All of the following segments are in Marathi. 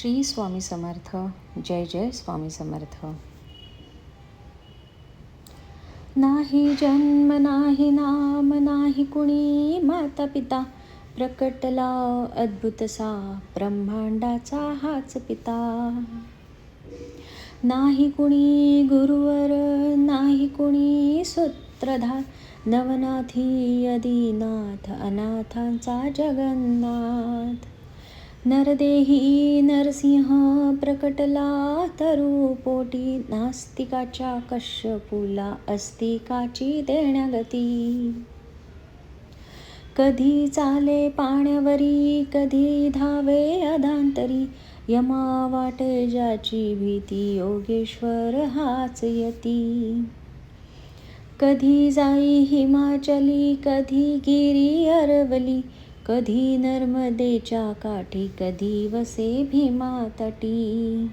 श्री स्वामी समर्थ जय जय स्वामी समर्थ. नाही जन्म नाही नाम नाही कुणी माता पिता प्रकटला अद्भुतसा ब्रह्मांडाचा हाच पिता. नाही कुणी गुरुवर नाही कुणी सूत्रधार नवनाथी अदिनाथ अनाथांचा जगन्नाथ. नरदेही नरसिंह प्रकटला तरुपोटी नास्तिकाच्या कश्यपूला अस्तिकाची देण्यागती. कधी चाले पाण्यावरी कधी धावे अधांतरी यमा वाटे ज्याची भीती योगेश्वर हाच यती. कधी जाई हिमाचली कधी गिरी अरवली कधी नर्मदेच्या काठी कधी वसे भीमा तटी.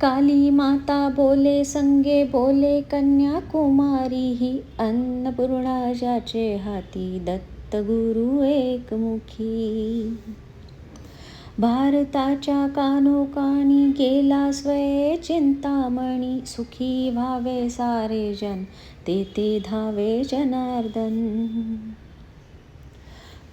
काली माता बोले संगे बोले कन्याकुमारी ही अन्नपूर्णा ज्याचे हाती दत्त गुरु एकमुखी. भारताच्या कानोकानी गेला स्वये चिंतामणी सुखी व्हावे सारे जन ते ते धावे जनार्दन.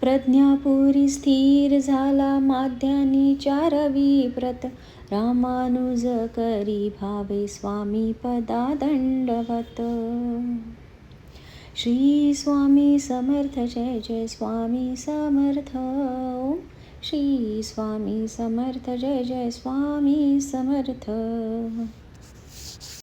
प्रज्ञापुरी स्थिर झाला माध्यानीच्या चारवी प्रत रामानुज करी भावे स्वामी पदा दंडवत श्री स्वामी समर्थ जय जय स्वामी समर्थ. ओम श्री स्वामी समर्थ जय जय स्वामी समर्थ.